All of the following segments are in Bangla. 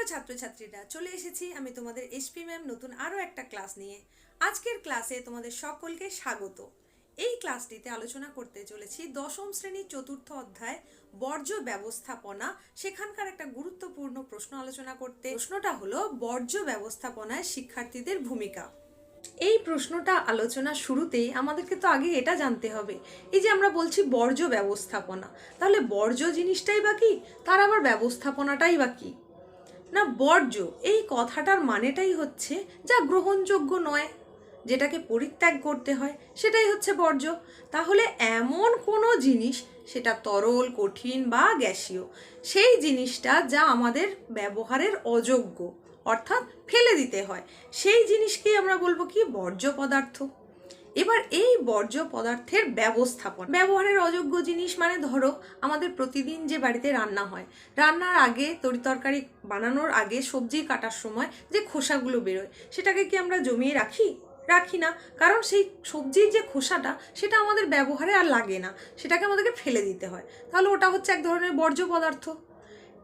প্রিয় ছাত্রছাত্রীরা, চলে এসেছি আমি তোমাদের এসপি ম্যাম নতুন আরও একটা ক্লাস নিয়ে। আজকের ক্লাসে তোমাদের সকলকে স্বাগত। এই ক্লাসটিতে আলোচনা করতে চলেছি দশম শ্রেণির চতুর্থ অধ্যায় বর্জ্য ব্যবস্থাপনা। সেখানকার একটা গুরুত্বপূর্ণ প্রশ্ন আলোচনা করতে। প্রশ্নটা হলো, বর্জ্য ব্যবস্থাপনায় শিক্ষার্থীদের ভূমিকা। এই প্রশ্নটা আলোচনা শুরুতেই আমাদেরকে তো আগে এটা জানতে হবে। এই যে আমরা বলছি বর্জ্য ব্যবস্থাপনা, তাহলে বর্জ্য জিনিসটাই বা কি? তার আবার ব্যবস্থাপনাটাই বা কি? না, বর্জ্য, এই কথাটার মানেটাই হচ্ছে যা গ্রহণযোগ্য নয়। যেটাকে পরিত্যাগ করতে হয়, সেটাই হচ্ছে বর্জ্য। তাহলে এমন কোনো জিনিস, সেটা তরল, কঠিন বা গ্যাসীয়, সেই জিনিসটা যা আমাদের ব্যবহারের অযোগ্য, অর্থাৎ ফেলে দিতে হয়, সেই জিনিসকেই আমরা বলব কি বর্জ্য পদার্থ। এবার এই বর্জ্য পদার্থের ব্যবস্থাপন। ব্যবহারের অযোগ্য জিনিস মানে ধরো, আমাদের প্রতিদিন যে বাড়িতে রান্না হয়, রান্নার আগে তরিতরকারি বানানোর আগে, সবজি কাটার সময় যে খোসাগুলো বেরোয়, সেটাকে কি আমরা জমিয়ে রাখি? রাখি না, কারণ সেই সবজির যে খোসাটা, সেটা আমাদের ব্যবহারে আর লাগে না, সেটাকে আমাদেরকে ফেলে দিতে হয়। তাহলে ওটা হচ্ছে এক ধরনের বর্জ্য পদার্থ।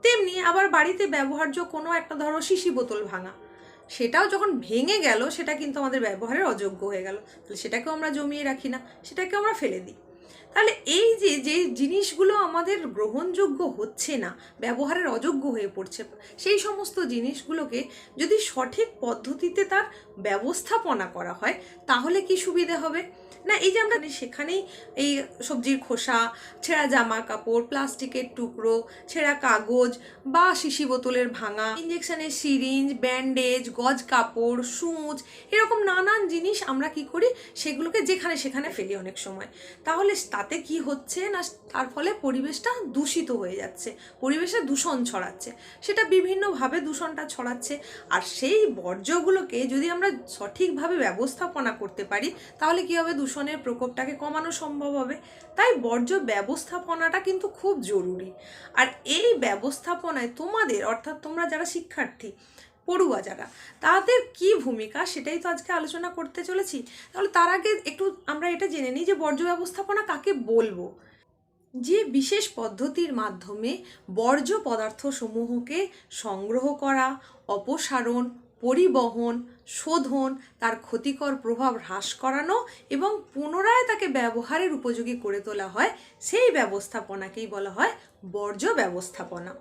তেমনি আবার বাড়িতে ব্যবহার্য কোনো একটা ধরো শিশি বোতল ভাঙা সেটাও যখন ভেঙে গেল, সেটা কিন্তু আমাদের ব্যবহারের অযোগ্য হয়ে গেল। তাহলে সেটাকেও আমরা জমিয়ে রাখি না, সেটাকে আমরা ফেলে দিই। তাহলে এই যে যে জিনিসগুলো আমাদের গ্রহণযোগ্য হচ্ছে না, ব্যবহারের অযোগ্য হয়ে পড়ছে, সেই সমস্ত জিনিসগুলোকে যদি সঠিক পদ্ধতিতে তার ব্যবস্থাপনা করা হয়, তাহলে কি সুবিধে হবে? না, এই যে আমরা সেখানেই এই সবজির খোসা, ছেঁড়া জামা কাপড়, প্লাস্টিকের টুকরো, ছেঁড়া কাগজ বা শিশি বোতলের ভাঙা, ইঞ্জেকশনের সিরিঞ্জ, ব্যান্ডেজ, গজ কাপড়, সূচ, এরকম নানান জিনিস আমরা কি করি? সেগুলোকে যেখানে সেখানে ফেলি অনেক সময়। তাহলে তাতে কি হচ্ছে না, তার ফলে পরিবেশটা দূষিত হয়ে যাচ্ছে, পরিবেশে দূষণ ছড়াচ্ছে। সেটা বিভিন্নভাবে দূষণটা ছড়াচ্ছে। আর সেই বর্জ্যগুলোকে যদি আমরা সঠিকভাবে ব্যবস্থাপনা করতে পারি, তাহলে কি হবে? দূষণের প্রকোপটাকে কমানো সম্ভব হবে, তাই বর্জ্য ব্যবস্থাপনাটা কিন্তু খুব জরুরি। আর এই ব্যবস্থাপনায় তোমাদের, অর্থাৎ তোমরা যারা শিক্ষার্থী, পড়ুয়া যারা, তাদের কি ভূমিকা সেটাই তো আজকে আলোচনা করতে চলেছি। তাহলে তার আগে একটু আমরা এটা জেনে নিই যে বর্জ্য ব্যবস্থাপনা কাকে বলব? যে বিশেষ পদ্ধতির মাধ্যমে বর্জ্য পদার্থ সমূহকে সংগ্রহ করা, অপসারণ পরিবহন, শোধন, তার ক্ষতিকর প্রভাব হ্রাস করানো এবং পুনরায় তাকে ব্যবহারের উপযোগী করে তোলা হয়, সেই ব্যবস্থাপনাকেই বলা হয় বর্জ্য ব্যবস্থাপনা।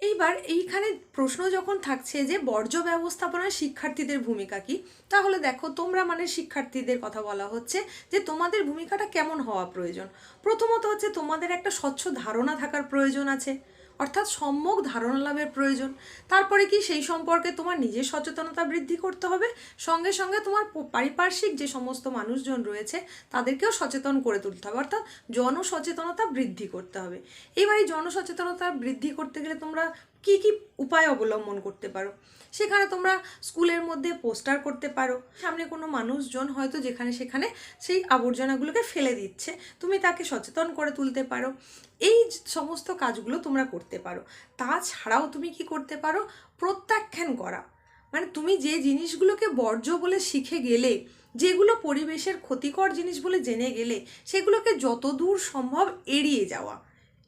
এইবার এইখানে প্রশ্ন যখন থাকছে যে বর্জ্য ব্যবস্থাপনায় শিক্ষার্থীদের ভূমিকা কি, তাহলে দেখো তোমরা মানে শিক্ষার্থীদের কথা বলা হচ্ছে যে তোমাদের ভূমিকাটা কেমন হওয়া প্রয়োজন? প্রথমত হচ্ছে তোমাদের একটা স্বচ্ছ ধারণা থাকার প্রয়োজন আছে। অর্থাৎ সম্যক ধারণা লাভের প্রয়োজন। তারপরে কি সেই সম্পর্কে তোমার নিজের সচেতনতা বৃদ্ধি করতে হবে? সঙ্গে সঙ্গে তোমার পারিপার্শ্বিক যে সমস্ত মানুষজন রয়েছে, তাদেরকেও সচেতন করে তুলতে হবে। অর্থাৎ জনসচেতনতা বৃদ্ধি করতে হবে। এইবার এই জনসচেতনতা বৃদ্ধি করতে গেলে তোমরা কি কি উপায় অবলম্বন করতে পারো? সেখানে তোমরা স্কুলের মধ্যে পোস্টার করতে পারো। সামনে কোনো মানুষজন হয়তো যেখানে সেখানে সেই আবর্জনাগুলোকে ফেলে দিচ্ছে। তুমি তাকে সচেতন করে তুলতে পারো। এই সমস্ত কাজগুলো তোমরা করতে পারো। তাছাড়াও তুমি কি করতে পারো? প্রত্যাখ্যান করা। মানে তুমি যে জিনিসগুলোকে বর্জ্য বলে শিখে গেলে, যেগুলো পরিবেশের ক্ষতিকর জিনিস বলে জেনে গেলে, সেগুলোকে যতদূর সম্ভব এড়িয়ে যাওয়া।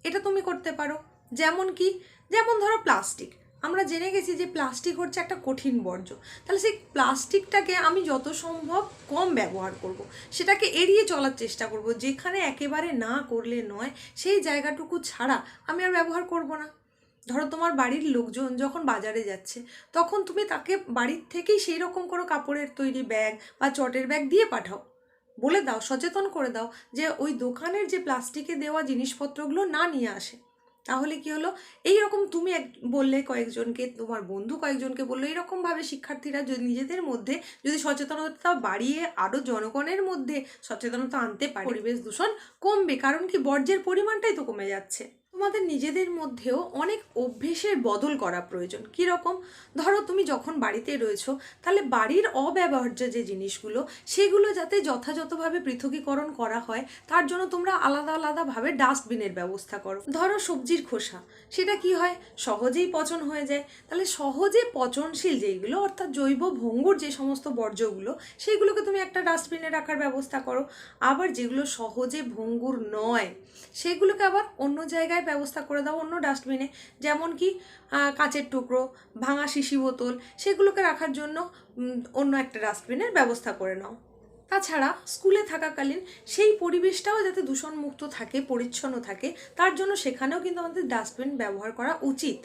এটা তুমি করতে পারো। যেমন কি যেমন ধরো প্লাস্টিক। আমরা জেনে গেছি যে প্লাস্টিক হচ্ছে একটা কঠিন বর্জ্য। তাহলে সেই প্লাস্টিকটাকে আমি যত সম্ভব কম ব্যবহার করব। সেটাকে এড়িয়ে চলার চেষ্টা করব। যেখানে একেবারে না করলে নয়, সেই জায়গাটুকু ছাড়া আমি আর ব্যবহার করব না। ধরো তোমার বাড়ির লোকজন যখন বাজারে যাচ্ছে, তখন তুমি তাকে বাড়ির থেকেই সেই রকম কোনো কাপড়ের তৈরি ব্যাগ বা চটের ব্যাগ দিয়ে পাঠাও। বলে দাও, সচেতন করে দাও যে ওই দোকানের যে প্লাস্টিকে দেওয়া জিনিসপত্রগুলো না নিয়ে আসে। তাহলে কি হলো? এই রকম তুমি এক বললে কয়েকজনকে তোমার বন্ধু কয়েকজনকে বলল এরকমভাবে শিক্ষার্থীরা যদি নিজেদের মধ্যে যদি সচেতনতা বাড়িয়ে আরও জনগণের মধ্যে সচেতনতা আনতে পারে পরিবেশ দূষণ কমবে কারণ কি বর্জ্যের পরিমাণটাই তো কমে যাচ্ছে। তোমাদের নিজেদের মধ্যেও অনেক অভ্যেসের বদল করা প্রয়োজন। কীরকম ধরো তুমি যখন বাড়িতে রয়েছো, তাহলে বাড়ির অব্যবহার্য যে জিনিসগুলো, সেগুলো যাতে যথাযথভাবে পৃথকীকরণ করা হয়, তার জন্য তোমরা আলাদা আলাদাভাবে ডাস্টবিনের ব্যবস্থা করো। ধরো সবজির খোসা, সেটা কি হয়? সহজেই পচন হয়ে যায়। তাহলে সহজে পচনশীল যেইগুলো, অর্থাৎ জৈব ভঙ্গুর যে সমস্ত বর্জ্যগুলো সেইগুলোকে তুমি একটা ডাস্টবিনে রাখার ব্যবস্থা করো। আবার যেগুলো সহজে ভঙ্গুর নয়, সেগুলোকে আবার অন্য জায়গায় রাখার ব্যবস্থা করে দাও অন্য ডাস্টবিনে যেমন কি কাঁচের টুকরো, ভাঙা শিশি বোতল, সেগুলোকে রাখার জন্য অন্য একটা ডাস্টবিনের ব্যবস্থা করে নাও। তাছাড়া স্কুলে থাকাকালীন সেই পরিবেশটাও যাতে দূষণমুক্ত থাকে, পরিচ্ছন্ন থাকে, তার জন্য সেখানেও কিন্তু আমাদের ডাস্টবিন ব্যবহার করা উচিত।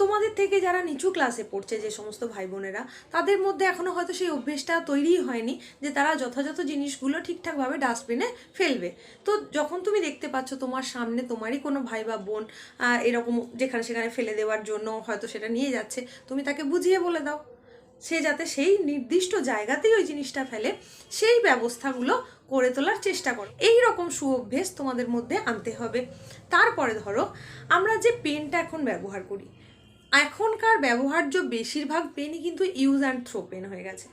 তোমাদের থেকে যারা নিচু ক্লাসে পড়ছে যে সমস্ত ভাই বোনেরা তাদের মধ্যে এখনও হয়তো সেই অভ্যেসটা তৈরি হয়নি যে তারা যথাযথ জিনিসগুলো ঠিকঠাকভাবে ডাস্টবিনে ফেলবে। তো যখন তুমি দেখতে পাচ্ছ তোমার সামনে তোমারই কোনো ভাই বা বোন এরকম যেখানে সেখানে ফেলে দেওয়ার জন্য হয়তো সেটা নিয়ে যাচ্ছে, তুমি তাকে বুঝিয়ে বলে দাও। সে যাতে সেই নির্দিষ্ট জায়গাতেই ওই জিনিসটা ফেলে, সেই ব্যবস্থাগুলো করে তোলার চেষ্টা করো। এই রকম সুঅভ্যেস তোমাদের মধ্যে আনতে হবে। তারপরে ধরো, আমরা যে পেনটা এখন ব্যবহার করি এখনকার ব্যবহার্য বেশিরভাগ পেনই কিন্তু ইউজ অ্যান্ড থ্রো পেন হয়ে গেছে।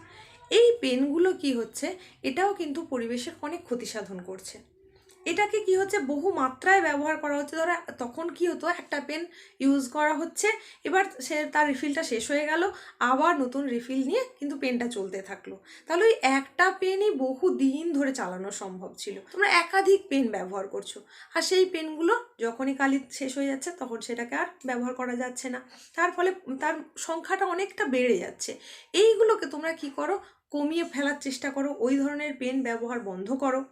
এই পেনগুলো কি হচ্ছে? এটাও কিন্তু পরিবেশের অনেক ক্ষতিসাধন করছে। এটাকে কি হচ্ছে? বহু মাত্রায় ব্যবহার করা হচ্ছে। ধরো, তখন কি হতো? একটা পেন ইউজ করা হচ্ছে। এবার সে তার রিফিলটা শেষ হয়ে গেল। আবার নতুন রিফিল নিয়ে কিন্তু পেনটা চলতে থাকল। তাহলে ওই একটা পেনই বহু দিন ধরে চালানো সম্ভব ছিল। তোমরা একাধিক পেন ব্যবহার করছ। আর সেই পেনগুলো যখনই কালি শেষ হয়ে যাচ্ছে, তখন সেটাকে আর ব্যবহার করা যাচ্ছে না। তার ফলে তার সংখ্যাটা অনেকটা বেড়ে যাচ্ছে। এইগুলোকে তোমরা কি করো? কমিয়ে ফেলার চেষ্টা করো। ওই ধরনের পেন ব্যবহার বন্ধ করো।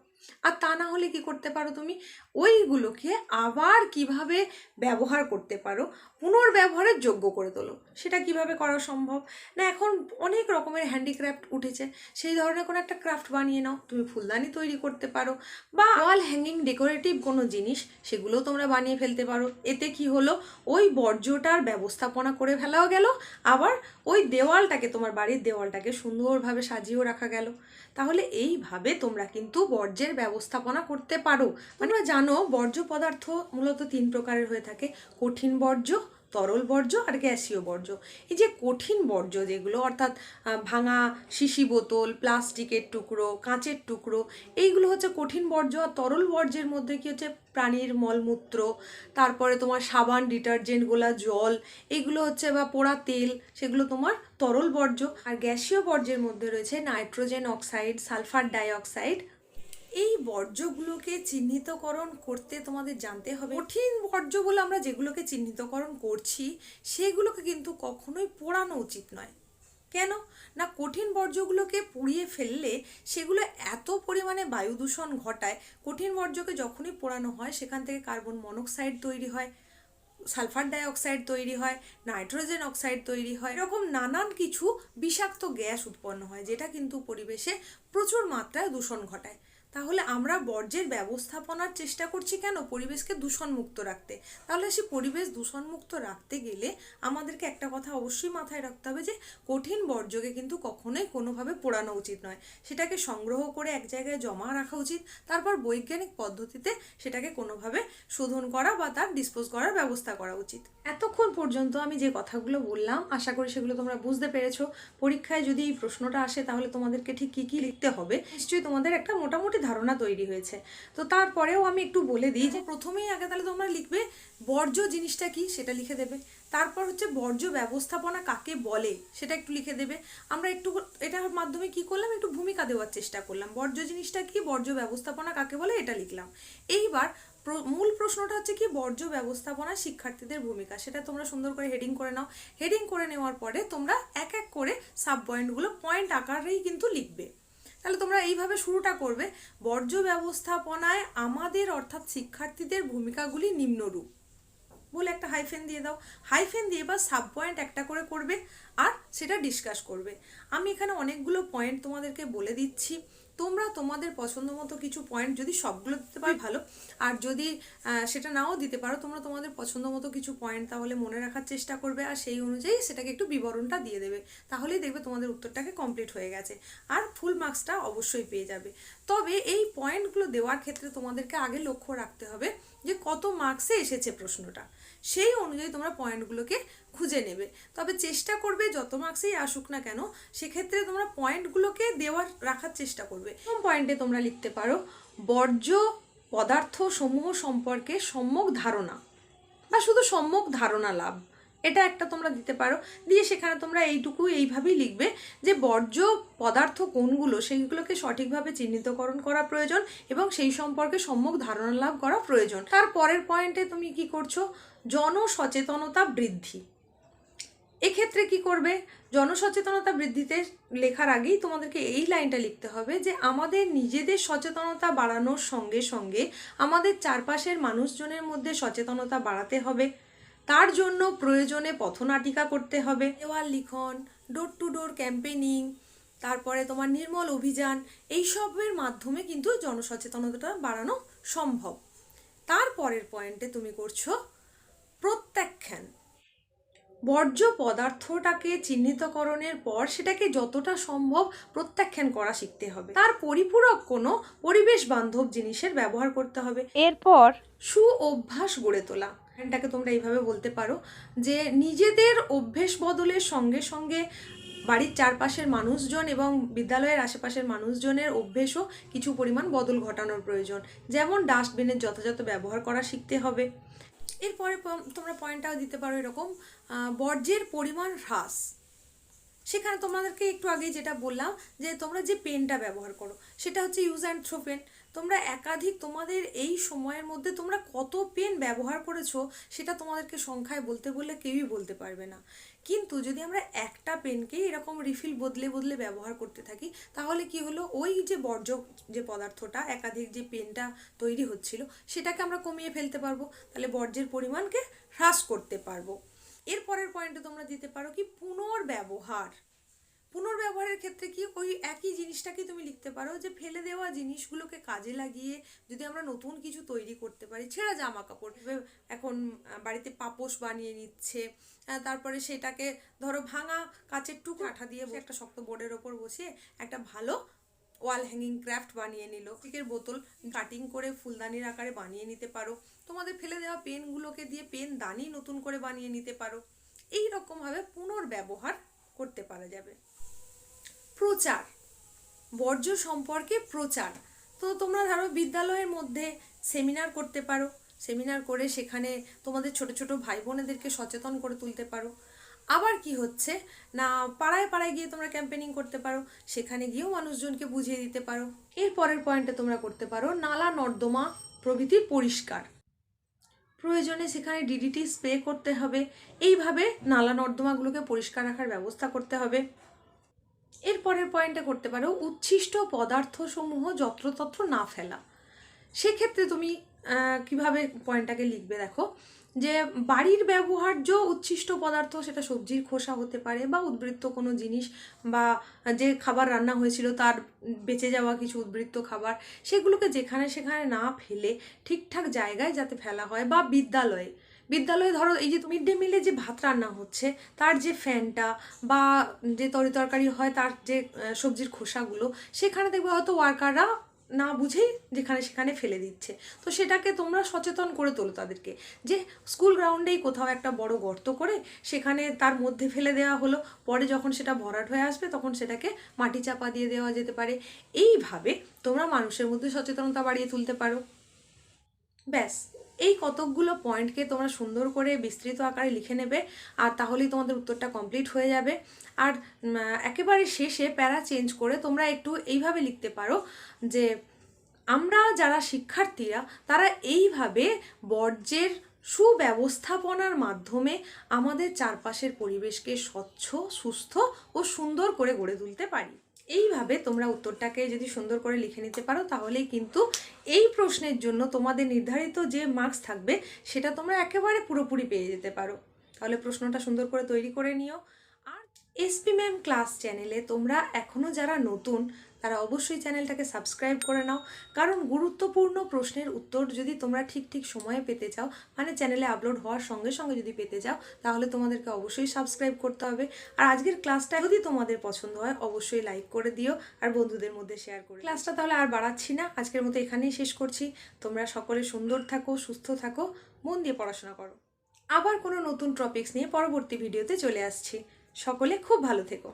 আর তা না হলে কি করতে পারো তুমি? ওইগুলোকে আবার কীভাবে ব্যবহার করতে পারো? পুনর্ব্যবহারের যোগ্য করে তোলো। সেটা কীভাবে করা সম্ভব? না, এখন অনেক রকমের হ্যান্ডিক্রাফট উঠেছে। সেই ধরনের কোনো একটা ক্রাফট বানিয়ে নাও। তুমি ফুলদানি তৈরি করতে পারো বা ওয়াল হ্যাঙ্গিং ডেকোরেটিভ কোনো জিনিস, সেগুলোও তোমরা বানিয়ে ফেলতে পারো। এতে কি হলো? ওই বর্জ্যটার ব্যবস্থাপনা করে ফেলাও গেল। আবার ওই দেওয়ালটাকে, তোমার বাড়ির দেওয়ালটাকে সুন্দরভাবে সাজিয়েও রাখা গেল। তাহলে এইভাবে তোমরা কিন্তু বর্জ্যের ব্যবস্থাপনা করতে পারো। মানে জানো, বর্জ্য পদার্থ মূলত তিন প্রকারের হয়ে থাকে। কঠিন বর্জ্য, তরল বর্জ্য আর গ্যাসীয় বর্জ্য। এই যে কঠিন বর্জ্য যেগুলো, অর্থাৎ ভাঙা শিশি বোতল, প্লাস্টিকের টুকরো, কাঁচের টুকরো, এইগুলো হচ্ছে কঠিন বর্জ্য। আর তরল বর্জ্যের মধ্যে কি হচ্ছে? প্রাণীর মলমূত্র, তারপরে তোমার সাবান, ডিটারজেন্ট, গোলা জল, এগুলো হচ্ছে বা পোড়া তেল, সেগুলো তোমার তরল বর্জ্য। আর গ্যাসীয় বর্জ্যের মধ্যে রয়েছে নাইট্রোজেন অক্সাইড, সালফার ডাইঅক্সাইড এই বর্জ্যগুলোকে চিহ্নিতকরণ করতে তোমাদের জানতে হবে। কঠিন বর্জ্য বলে আমরা যেগুলোকে চিহ্নিতকরণ করছি, সেগুলোকে কিন্তু কখনোই পোড়ানো উচিত নয়। কেন? না, কঠিন বর্জ্যগুলোকে পুড়িয়ে ফেললে সেগুলো এত পরিমাণে বায়ু দূষণ ঘটায়, কঠিন বর্জ্যকে যখনই পোড়ানো হয়, সেখান থেকে কার্বন মনোক্সাইড তৈরি হয়, সালফার ডাইঅক্সাইড তৈরি হয়, নাইট্রোজেন অক্সাইড তৈরি হয়। এরকম নানান কিছু বিষাক্ত গ্যাস উৎপন্ন হয়, যেটা কিন্তু পরিবেশে প্রচুর মাত্রায় দূষণ ঘটায়। তাহলে আমরা বর্জ্যের ব্যবস্থাপনার চেষ্টা করছি কেন পরিবেশকে দূষণমুক্ত রাখতে? তাহলে সে পরিবেশ দূষণমুক্ত রাখতে গেলে আমাদেরকে একটা কথা অবশ্যই মাথায় রাখতে হবে যে, কঠিন বর্জ্যকে কিন্তু কখনোই কোনোভাবে পোড়ানো উচিত নয়। সেটাকে সংগ্রহ করে এক জায়গায় জমা রাখা উচিত, তারপর বৈজ্ঞানিক পদ্ধতিতে সেটাকে কোনোভাবে শোধন করা বা তার ডিসপোজ করার ব্যবস্থা করা উচিত। এতক্ষণ পর্যন্ত আমি যে কথাগুলো বললাম, আশা করি সেগুলো তোমরা বুঝতে পেরেছ। পরীক্ষায় যদি এই প্রশ্নটা আসে, তাহলে তোমাদেরকে ঠিক কী কী লিখতে হবে, নিশ্চয়ই তোমাদের একটা মোটামুটি ধারণা তৈরি হয়েছে। তো তারপরেও আমি একটু বলে দিই যে প্রথমেই আগে তাহলে তোমরা লিখবে, বর্জ্য জিনিসটা কি? সেটা লিখে দেবে। তারপর হচ্ছে বর্জ্য ব্যবস্থাপনা কাকে বলে? সেটা একটু লিখে দেবে। আমরা একটু এটার মাধ্যমে কি করলাম? একটু ভূমিকা দেওয়ার চেষ্টা করলাম। বর্জ্য জিনিসটা কি? বর্জ্য ব্যবস্থাপনা কাকে বলে? এটা লিখলাম। এইবার মূল প্রশ্নটা হচ্ছে কি? বর্জ্য ব্যবস্থাপনা শিক্ষার্থীদের ভূমিকা। সেটা তোমরা সুন্দর করে হেডিং করে নাও। হেডিং করে নেওয়ার পরে তোমরা এক এক করে সাব পয়েন্টগুলো পয়েন্ট আকারেই কিন্তু লিখবে। তাহলে তোমরা এইভাবে শুরুটা করবে। বর্জ্য ব্যবস্থাপনায় আমাদের অর্থাৎ শিক্ষার্থীদের ভূমিকাগুলি নিম্নরূপ। বলে একটা হাইফেন দিয়ে দাও। হাইফেন দিয়ে বা সাব পয়েন্ট একটা করে করবে আর সেটা ডিসকাস করবে। আমি এখানে অনেকগুলো পয়েন্ট তোমাদেরকে বলে দিচ্ছি। তোমরা তোমাদের পছন্দ মতো কিছু পয়েন্ট যদি সবগুলো দিতে পারো, ভালো। আর যদি সেটা নাও দিতে পারো, তোমরা তোমাদের পছন্দ মতো কিছু পয়েন্ট তাহলে মনে রাখার চেষ্টা করবে আর সেই অনুযায়ী সেটাকে একটু বিবরণটা দিয়ে দেবে। তাহলেই দেখবে তোমাদের উত্তরটাকে কমপ্লিট হয়ে গেছে। আর ফুল মার্কসটা অবশ্যই পেয়ে যাবে। তবে এই পয়েন্টগুলো দেওয়ার ক্ষেত্রে তোমাদেরকে আগে লক্ষ্য রাখতে হবে যে কত মার্কসে এসেছে প্রশ্নটা। সেই অনুযায়ী তোমরা পয়েন্টগুলোকে খুঁজে নেবে। তবে চেষ্টা করবে যত মার্কসেই আসুক না কেন, সেক্ষেত্রে তোমরা পয়েন্টগুলোকে দেওয়ার, রাখার চেষ্টা করবে। প্রথম পয়েন্টে তোমরা লিখতে পারো, বর্জ্য পদার্থ সমূহ সম্পর্কে সম্যক ধারণা বা শুধু সম্যক ধারণা লাভ। এটা একটা তোমরা দিতে পারো। দিয়ে সেখানে তোমরা এইটুকু এইভাবেই লিখবে যে বর্জ্য পদার্থ কোনগুলো, সেইগুলোকে সঠিকভাবে চিহ্নিতকরণ করা প্রয়োজন এবং সেই সম্পর্কে সম্যক ধারণা লাভ করা প্রয়োজন। তার পরের পয়েন্টে তুমি কি করছ? জনসচেতনতা বৃদ্ধি। এক্ষেত্রে কি করবে? জনসচেতনতা বৃদ্ধিতে লেখার আগেই তোমাদেরকে এই লাইনটা লিখতে হবে যে, আমাদের নিজেদের সচেতনতা বাড়ানোর সঙ্গে সঙ্গে আমাদের চারপাশের মানুষজনের মধ্যে সচেতনতা বাড়াতে হবে। তার জন্য প্রয়োজনে পথনাটিকা করতে হবে। দেওয়াল লিখন ডোর টু ডোর ক্যাম্পেনিং তারপরে তোমার নির্মল অভিযান, এইসবের মাধ্যমে কিন্তু জনসচেতনতাটা বাড়ানো সম্ভব। তারপরের পয়েন্টে তুমি করছ প্রত্যাখ্যান বর্জ্য পদার্থটাকে চিহ্নিতকরণের পর সেটাকে যতটা সম্ভব প্রত্যাখ্যান করা শিখতে হবে। তার পরিপূরক কোনো পরিবেশ বান্ধব জিনিসের ব্যবহার করতে হবে। এরপর সু অভ্যাস গড়ে তোলা। এটাকে তোমরা এইভাবে বলতে পারো যে নিজেদের অভ্যেস বদলের সঙ্গে সঙ্গে বাড়ির চারপাশের মানুষজন এবং বিদ্যালয়ের আশেপাশের মানুষজনের অভ্যেসও কিছু পরিমাণ বদল ঘটানোর প্রয়োজন। যেমন ডাস্টবিনের যথাযথ ব্যবহার করা শিখতে হবে। এরপরে তোমরা পয়েন্টটাও দিতে পারো এরকম বর্জ্যের পরিমাণ হ্রাস। সেখানে তোমাদেরকে একটু আগে যেটা বললাম, যে তোমরা যে পেনটা ব্যবহার করো, সেটা হচ্ছে ইউজ অ্যান্ড থ্রো পেন তোমরা একাধিক তোমাদের এই সময়ের মধ্যে তোমরা কত পেন ব্যবহার করেছ সেটা তোমাদেরকে সংখ্যায় বলতে বললে কেউই বলতে পারবে না। কিন্তু যদি আমরা একটা পেনকে এরকম রিফিল বদলে বদলে ব্যবহার করতে থাকি, তাহলে কি হলো? ওই যে বর্জ্য যে পদার্থটা, একাধিক যে পেনটা তৈরি হচ্ছিল, সেটাকে আমরা কমিয়ে ফেলতে পারব। তাহলে বর্জ্যের পরিমাণকে হ্রাস করতে পারব। এরপরের পয়েন্টে তোমরা দিতে পারো কি পুনর্ব্যবহার। পুনর্ব্যবহারের ক্ষেত্রে কি ওই একই জিনিসটাকে তুমি লিখতে পারো? যে ফেলে দেওয়া জিনিসগুলোকে কাজে লাগিয়ে যদি আমরা নতুন কিছু তৈরি করতে পারি, ছেঁড়া জামা কাপড় এখন বাড়িতে পাপোশ বানিয়ে নিচ্ছে তারপরে সেটাকে ধরো ভাঙা কাচের টুকু আঠা দিয়ে একটা শক্ত বোর্ডের ওপর বসিয়ে একটা ভালো ওয়াল হ্যাঙ্গিং ক্রাফট বানিয়ে নিল। কেকের বোতল কাটিং করে ফুলদানির আকারে বানিয়ে নিতে পারো। তোমাদের ফেলে দেওয়া পেনগুলোকে দিয়ে পেন দানি নতুন করে বানিয়ে নিতে পারো। এই রকমভাবে পুনর্ব্যবহার করতে পারা যাবে। প্রচার, বর্জ্য সম্পর্কে প্রচার। তো তোমরা ধরো বিদ্যালয়ের মধ্যে সেমিনার করতে পারো। সেমিনার করে সেখানে তোমাদের ছোট ছোট ভাই বোনেদেরকে সচেতন করে তুলতে পারো। আবার কি হচ্ছে? না, পাড়ায় পাড়ায় গিয়ে তোমরা ক্যাম্পেনিং করতে পারো। সেখানে গিয়েও মানুষজনকে বুঝিয়ে দিতে পারো। এর পরের পয়েন্টে তোমরা করতে পারো, নালা নর্দমা প্রভৃতি পরিষ্কার। প্রয়োজনে সেখানে ডিডিটি স্প্রে করতে হবে। এইভাবে নালা নর্দমাগুলোকে পরিষ্কার রাখার ব্যবস্থা করতে হবে। এর পরের পয়েন্টে করতে পারো, উচ্ছিষ্ট পদার্থসমূহ যত্রতত্র না ফেলা। সেক্ষেত্রে তুমি কীভাবে পয়েন্টটাকে লিখবে দেখো? যে বাড়ির ব্যবহার্য উচ্ছিষ্ট পদার্থ, সেটা সবজির খোসা হতে পারে বা উদ্বৃত্ত কোনো জিনিস বা যে খাবার রান্না হয়েছিল, তার বেঁচে যাওয়া কিছু উদ্বৃত্ত খাবার, সেগুলোকে যেখানে সেখানে না ফেলে ঠিকঠাক জায়গায় যাতে ফেলা হয় বা বিদ্যালয়ে। বিদ্যালয়ে ধরো এই যে মিড ডে মিলে যে ভাত রান্না হচ্ছে, তার যে ফ্যানটা বা যে তরি তরকারি হয়, তার যে সবজির খোসাগুলো, সেখানে দেখবে হয়তো ওয়ার্কাররা না বুঝেই যেখানে সেখানে ফেলে দিচ্ছে। তো সেটাকে তোমরা সচেতন করে তোলো তাদেরকে যে স্কুল গ্রাউন্ডেই কোথাও একটা বড় গর্ত করে সেখানে তার মধ্যে ফেলে দেওয়া হলো, পরে যখন সেটা ভরাট হয়ে আসবে তখন সেটাকে মাটি চাপা দিয়ে দেওয়া যেতে পারে। এইভাবে তোমরা মানুষের মধ্যে সচেতনতা বাড়িয়ে তুলতে পারো। ব্যাস। এই কতকগুলো পয়েন্টকে তোমরা সুন্দর করে বিস্তৃত আকারে লিখে নেবে, আর তাহলেই তোমাদের উত্তরটা কমপ্লিট হয়ে যাবে। আর একেবারে শেষে প্যারা চেঞ্জ করে তোমরা একটু এইভাবে লিখতে পারো যে, আমরা যারা শিক্ষার্থীরা, তারা এইভাবে বর্জ্যের সুব্যবস্থাপনার মাধ্যমে আমাদের চারপাশের পরিবেশকে স্বচ্ছ, সুস্থ ও সুন্দর করে গড়ে তুলতে পারি। এইভাবে তোমরা উত্তরটাকে যদি সুন্দর করে লিখে নিতে পারো, তাহলেই কিন্তু এই প্রশ্নের জন্য তোমাদের নির্ধারিত যে মার্কস থাকবে, সেটা তোমরা একেবারে পুরোপুরি পেয়ে যেতে পারো। তাহলে প্রশ্নটা সুন্দর করে তৈরি করে নিও। আর এসপি ম্যাম ক্লাস চ্যানেলে তোমরা এখনও যারা নতুন তারা অবশ্যই চ্যানেলটাকে সাবস্ক্রাইব করে নাও। কারণ গুরুত্বপূর্ণ প্রশ্নের উত্তর যদি তোমরা ঠিক ঠিক সময়ে পেতে চাও মানে চ্যানেলে আপলোড হওয়ার সঙ্গে সঙ্গে যদি পেতে চাও, তাহলে তোমাদেরকে অবশ্যই সাবস্ক্রাইব করতে হবে। আর আজকের ক্লাসটা যদি তোমাদের পছন্দ হয়, অবশ্যই লাইক করে দিও আর বন্ধুদের মধ্যে শেয়ার করো ক্লাসটা তাহলে আর বাড়াচ্ছি না। আজকের মতো এখানেই শেষ করছি। তোমরা সকলে সুন্দর থাকো, সুস্থ থাকো, মন দিয়ে পড়াশোনা করো। আবার কোনো নতুন টপিক্স নিয়ে পরবর্তী ভিডিওতে চলে আসছি। সকলে খুব ভালো থেকো।